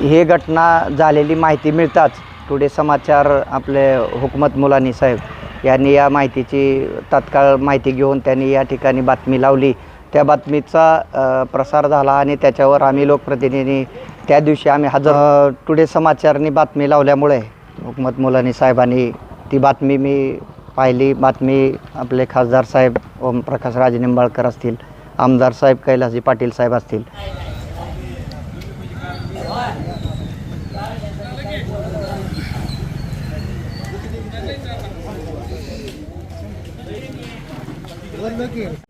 हे घटना झालेली माहिती मिळताच टुडे समाचार आपले हुकमत मुलानी साहेब यांनी या माहितीची तात्काळ माहिती घेऊन त्यांनी या ठिकाणी बातमी लावली. त्या बातमीचा प्रसार झाला आणि त्याच्यावर आम्ही लोकप्रतिनिधी त्या दिवशी आम्ही हजर टुडे समाचारनी बातमी लावल्यामुळे हुकमत मुलानी साहेबांनी ती बातमी मी पाहिली. बातमी आपले खासदार साहेब ओमप्रकाश राजे निंबाळकर असतील आमदार साहेब कैलासजी पाटील साहेब असतील. devuelve aquí.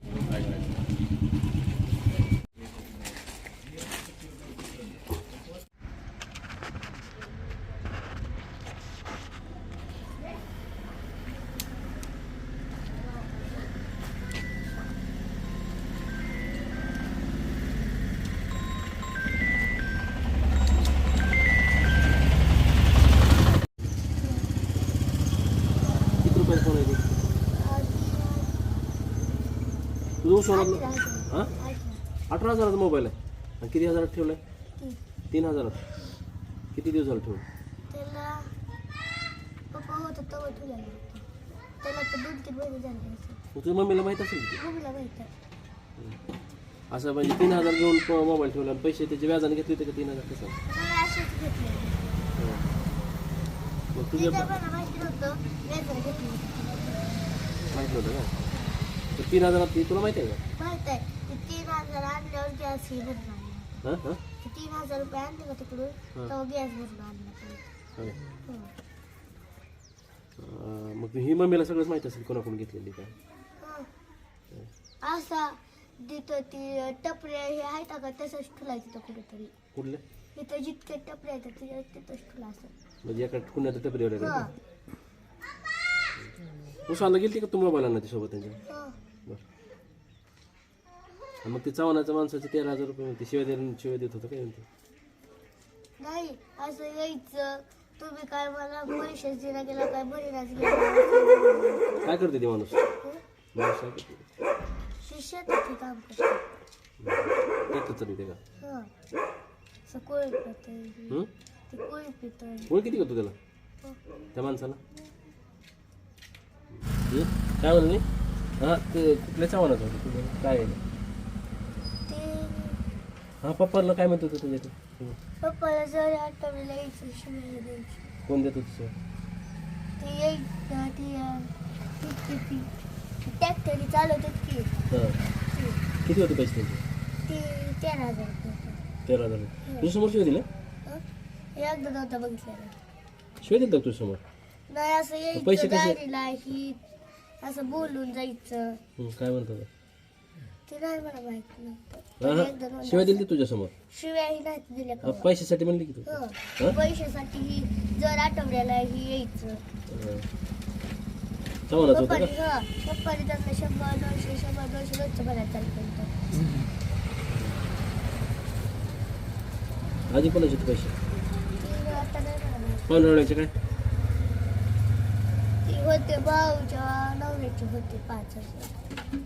सोडत हां? अठरा हजाराचा मोबाईल आहे. आणि किती हजारात ठेवलं आहे तीन हजारात. किती दिवस झालं ठेवून त्याला पप्पा होता तेव्हा तुला त्याला तर दोन तीन महिने झाले असेल. मग तुझ्या मम्मीला माहीत असेल की? मम्मीला माहीत आहे. असं म्हणजे तीन हजार घेऊन प- मोबाईल ठेवला आणि पैसे त्याचे व्याजाने घेतले होते का तीन हजार कसं मी असेच घेतले मग तुझ्या मला माहिती नव्हतं. घेतले माहीत नव्हतं का? तर तीन हजारात ती तुला माहिती आहे का? माहीत आहे. ते तीन हजार आणल्यावर गॅस हे भरून आणला हां? हां? ते तीन हजार रुपये आणले का तिकडून तेव्हा गॅस भरून आणला होय. हो. अं, मग ही मम्मीला सगळंच माहीत असेल कोणाकडून घेतलेली काय हो. असा तिथं ती टपऱ्या हे आहेत का तसंच ठुलाय तिथं कुठेतरी. कुठले? इथं जितके टपऱ्या आहेत तिथं तिथंच ठुला असं म्हणजे एका कुण्याचं टपरीवर हो. आहे उसाला गेलती का तू मोबाईल आणला सोबत त्यांच्या? हो. बरं. मग ते चव्हाणाच्या माणसाचे तेरा हजार रुपये ते शिवाय देऊन शिवाय देत होतं काय म्हणते? नाही असं यायचं. तुम्ही काय मला पैसे दिला गेला काय बरीलाच गेला काय करते ते माणूस? माणूस काय करते? शिष्यात ते काम करतो. चालू ते का? हं. असं कोळी पितोय. हं? ते कोळी पितोय. ओळख किती करतो त्याला? त्या माणसाला? हं? काय म्हणले? हां ते कुठल्या चव्हाणाचं होतं? तुझं काय आहे? ते हां पप्पाला काय म्हणत होतं तुझ्या पप्पाला जर आठवलेला यायचं शिवाय द्यायची कोण देत होतं शिवाय? ते ती अं, ती- ती- ती ट्रॅक्टरी चालवतात की. हां. ती किती होते पैसे त्यांचे? ती तेरा हजार रुपये होते. तेरा हजार तुझ्या समोर शिवाय दिले हं? एकदा नव्हता बघितलेला. शिवाय दिलं का तुझ्या समोर? नाही असं पैसे यायचं कसे? गाडीला ही असं बोलून जायचं. हं, काय म्हणतात ते? नाही मला माहीत नव्हतं. एकदा. शिवाय दिली तुझ्या समोर शिव्याही नाही दिल्या का पैशासाठी म्हणली की तू. हं. हं? पैशासाठी ही जर आठवड्याला ही यायचं. चव्हाणाचं होतं पप्पानी का हं, पप्पानी त्यांना शंभर दोनशे शंभर दोनशे दोनशे भरायला चालू केलं होतं. आधी कोणाचे होते पैसे? आता नाही मला माहीत. पाहुणेवाड्याचे काय? होते भाऊच्या नवऱ्याचे होते पाच हजार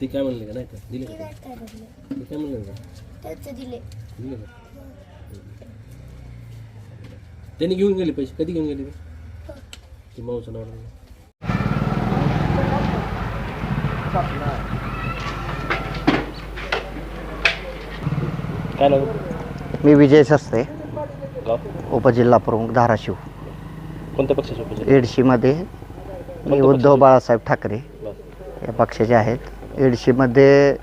ते काय म्हणले का? नाही का? दिले ती का? काय बघले ते काय म्हणले का? त्यांचे दिले. दिले का? त्यांनी घेऊन गेले पैसे? कधी घेऊन गेले ते? हो. ते माऊचं नाव काय लागलं मी विजय सस्ते गाव? उपजिल्हा प्रमुख धाराशिव. कोणत्या पक्षाचे एडशीमध्ये. मी उद्धव बाळासाहेब ठाकरे या पक्षाचे आहेत. एडशीमध्ये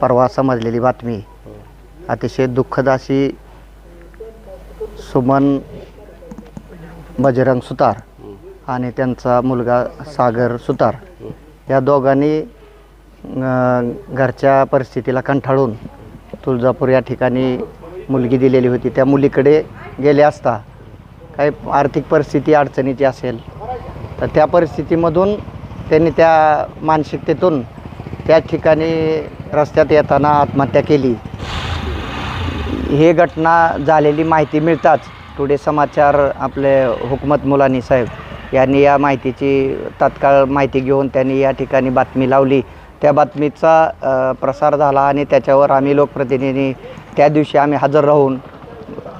परवा समजलेली बातमी. अतिशय दुःखद अशी सुमन बजरंग सुतार आणि त्यांचा मुलगा सागर सुतार या दोघांनी अं, घरच्या परिस्थितीला कंटाळून तुळजापूर या ठिकाणी मुलगी दिलेली होती. त्या मुलीकडे गेले असता काही आर्थिक परिस्थिती अडचणीची असेल तर त्या परिस्थितीमधून त्यांनी त्या मानसिकतेतून त्या ठिकाणी रस्त्यात येताना आत्महत्या केली. हे घटना झालेली माहिती मिळताच टुडे समाचार आपले हुकमत मुलानी साहेब यांनी या माहितीची तात्काळ माहिती घेऊन त्यांनी या ठिकाणी बातमी लावली. त्या बातमीचा प्रसार झाला आणि त्याच्यावर आम्ही लोकप्रतिनिधी त्या दिवशी आम्ही हजर राहून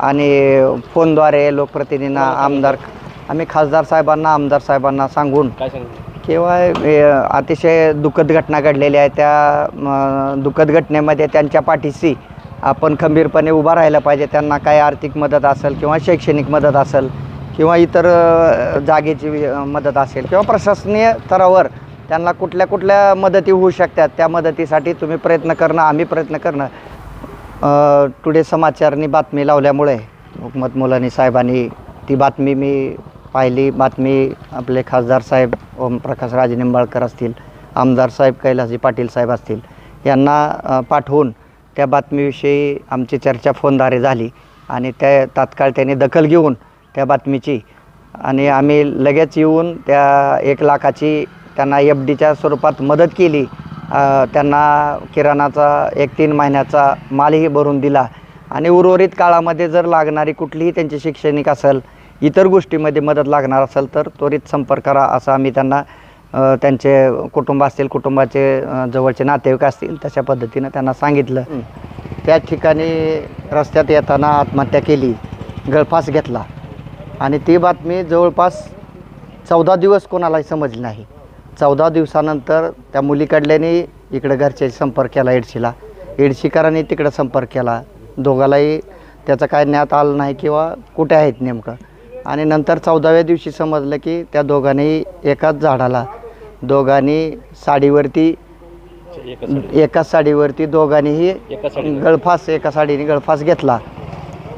आणि फोनद्वारे लोकप्रतिनिधींना आमदार आम्ही खासदार साहेबांना आमदार साहेबांना सांगून किंवा हे अतिशय दुःखद घटना घडलेल्या आहे. त्या दुःखद घटनेमध्ये त्यांच्या पाठीशी आपण खंबीरपणे उभा राहायला पाहिजे. त्यांना काय आर्थिक मदत असेल किंवा शैक्षणिक मदत असेल किंवा इतर जागेची मदत असेल किंवा प्रशासनीय स्तरावर त्यांना कुठल्या कुठल्या मदती होऊ शकतात त्या मदतीसाठी तुम्ही प्रयत्न करणं आम्ही प्रयत्न करणं अ, टुडे समाचारनी बातमी लावल्यामुळे हुकमत मुलानी साहेबांनी ती बातमी मी पाहिली. बातमी आपले खासदार साहेब ओमप्रकाश राजे निंबाळकर असतील आमदार साहेब कैलासजी पाटील साहेब असतील यांना अ, पाठवून त्या बातमीविषयी आमची चर्चा फोनद्वारे झाली आणि त्या तात्काळ त्यांनी दखल घेऊन त्या बातमीची आणि आम्ही लगेच येऊन त्या एक लाखाची त्यांना एफ डीच्या स्वरूपात मदत केली. त्यांना किराणाचा एक तीन महिन्याचा मालही भरून दिला. आणि उर्वरित काळामध्ये जर लागणारी कुठलीही त्यांची शैक्षणिक असेल इतर गोष्टीमध्ये मदत लागणार असेल तर त्वरित संपर्क करा असं आम्ही त्यांना त्यांचे कुटुंब असतील कुटुंबाचे जवळचे नातेवाईक असतील तशा पद्धतीनं त्यांना सांगितलं. त्या ठिकाणी रस्त्यात येताना आत्महत्या केली गळफास घेतला. आणि ती बातमी जवळपास चौदा दिवस कोणालाही समजली नाही. चौदा दिवसानंतर त्या मुलीकडल्याने इकडं घरचे संपर्क केला एडशीला. एडशीकरांनी तिकडं संपर्क केला. दोघालाही त्याचं काय ज्ञात आलं नाही किंवा कुठे आहेत नेमकं. आणि नंतर चौदाव्या दिवशी समजलं की त्या दोघांनी एकाच झाडाला दोघांनी साडीवरती एकच साडीवरती दोघांनीही. गळफास एका साडीने गळफास घेतला.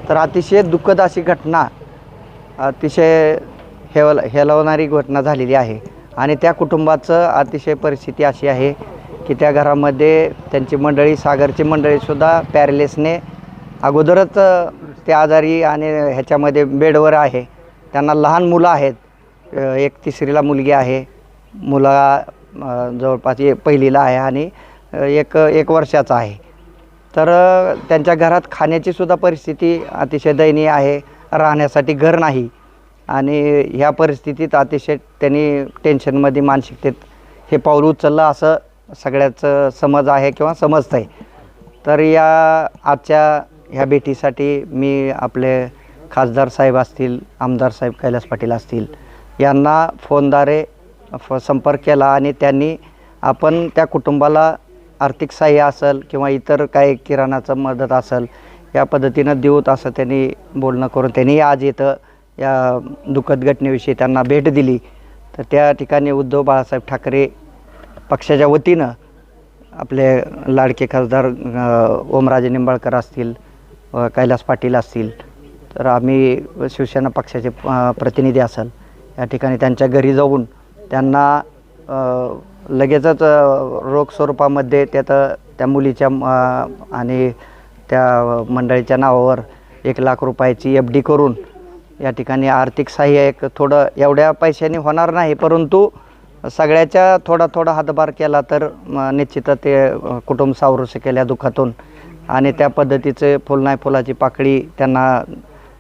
तर अतिशय दुःखद अशी घटना अतिशय हेवल हेलवणारी घटना झालेली आहे. आणि त्या कुटुंबाचं अतिशय परिस्थिती अशी आहे की त्या घरामध्ये त्यांची मंडळी सागरची मंडळीसुद्धा पॅरलेसने अगोदरच त्या ते आजारी आणि ह्याच्यामध्ये बेडवर आहे. त्यांना लहान मुलं आहेत. एक तिसरीला मुलगी आहे. मुला जवळपास ए पहिलीला आहे आणि एक एक वर्षाचा आहे. तर त्यांच्या घरात खाण्याचीसुद्धा परिस्थिती अतिशय दयनीय आहे. राहण्यासाठी घर नाही. आणि ह्या परिस्थितीत अतिशय त्यांनी टेन्शनमध्ये मानसिकतेत हे पाऊल उचललं असं सगळ्याचं समज आहे किंवा समजतं आहे तर या आजच्या ह्या भेटीसाठी मी आपले खासदार साहेब असतील आमदार साहेब कैलास पाटील असतील यांना फोनद्वारे फ संपर्क केला आणि त्यांनी आपण त्या कुटुंबाला आर्थिक सहाय्य असेल किंवा इतर काही किराणाचं मदत असेल या पद्धतीनं देऊत असं त्यांनी बोलणं करून त्यांनी आज इथं या दुःखद घटनेविषयी त्यांना भेट दिली. तर त्या ठिकाणी उद्धव बाळासाहेब ठाकरे पक्षाच्या वतीनं आपले लाडके खासदार ओमराजे निंबाळकर असतील कैलास पाटील असतील तर आम्ही शिवसेना पक्षाचे प्रतिनिधी असाल. या ठिकाणी त्यांच्या घरी जाऊन त्यांना लगेचच रोख स्वरूपामध्ये त्यात त्या मुलीच्या आणि त्या मंडळीच्या नावावर एक लाख रुपयाची एफ डी करून या ठिकाणी आर्थिक सहाय्य एक थोडं एवढ्या पैशाने होणार नाही परंतु सगळ्याच्या थोडा थोडा हातभार केला तर निश्चित निश्चितच ते कुटुंब सावरू शकेल या दुःखातून. आणि त्या पद्धतीचे फुल नाही फुलाची पाकळी त्यांना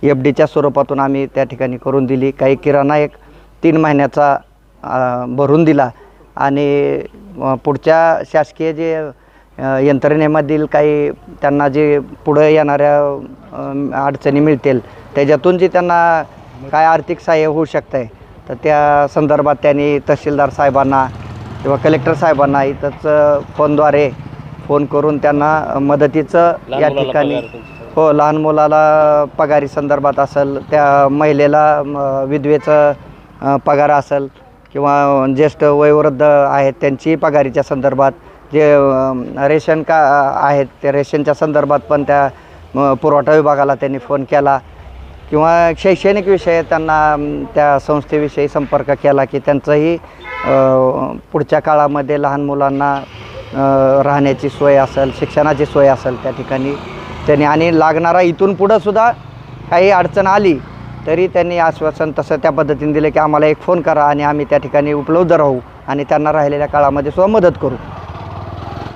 एफ डीच्या स्वरूपातून आम्ही त्या ठिकाणी करून दिली. काही किराणा एक तीन महिन्याचा भरून दिला. आणि पुढच्या शासकीय जे यंत्रणेमधील काही त्यांना जे पुढं येणाऱ्या अडचणी मिळतील त्याच्यातून जे त्यांना काय आर्थिक सहाय्य होऊ शकतं आहे तर त्या संदर्भात त्यांनी तहसीलदार साहेबांना किंवा कलेक्टर साहेबांना इथंच फोनद्वारे फोन करून त्यांना मदतीचं या ठिकाणी. हो लहान मुलाला पगारी संदर्भात असेल त्या महिलेला विधवेचं पगार असेल किंवा ज्येष्ठ वयोवृद्ध आहेत त्यांची पगारीच्या संदर्भात जे रेशन का आहेत त्या रेशनच्या संदर्भात पण त्या पुरवठा विभागाला त्यांनी फोन केला किंवा शैक्षणिक विषय त्यांना त्या संस्थेविषयी संपर्क केला की त्यांचंही पुढच्या काळामध्ये लहान मुलांना राहण्याची सोय असेल शिक्षणाची सोय असेल त्या ठिकाणी. त्यांनी आणि लागणारा इथून पुढंसुद्धा काही अडचण आली तरी त्यांनी आश्वासन तसं त्या पद्धतीने दिलं की आम्हाला एक फोन करा आणि आम्ही त्या ठिकाणी उपलब्ध राहू आणि त्यांना राहिलेल्या काळामध्ये सुद्धा मदत करू.